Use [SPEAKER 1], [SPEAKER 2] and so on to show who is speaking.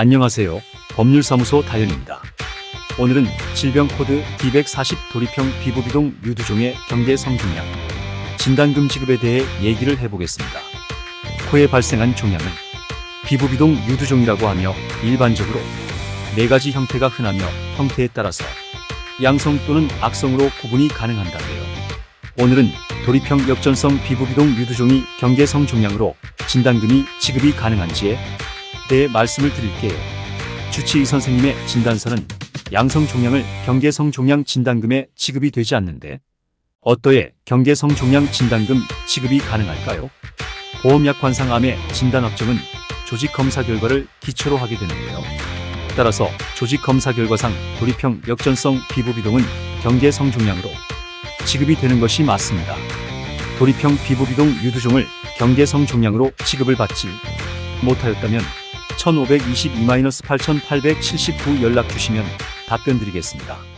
[SPEAKER 1] 안녕하세요. 법률사무소 다현입니다. 오늘은 질병 코드 D140 도리평 비부비동 유두종의 경계 성종양 진단금 지급에 대해 얘기를 해보겠습니다. 코에 발생한 종양은 비부비동 유두종이라고 하며 일반적으로 네 가지 형태가 흔하며 형태에 따라서 양성 또는 악성으로 구분이 가능한다고요. 오늘은 도리평 역전성 비부비동 유두종이 경계성 종양으로 진단금이 지급이 가능한지에 대해 말씀을 드릴게요. 주치의 선생님의 진단서는 양성 종양을 경계성 종양 진단금에 지급이 되지 않는데 어떠해 경계성 종양 진단금 지급이 가능할까요? 보험약 관상 암의 진단 확정은 조직 검사 결과를 기초로 하게 되는데요. 따라서 조직 검사 결과상 도리평 역전성 비부비동은 경계성 종양으로 지급이 되는 것이 맞습니다. 도리평 비부비동 유두종을 경계성 종양으로 지급을 받지 못하였다면 1522-8879 연락 주시면 답변 드리겠습니다.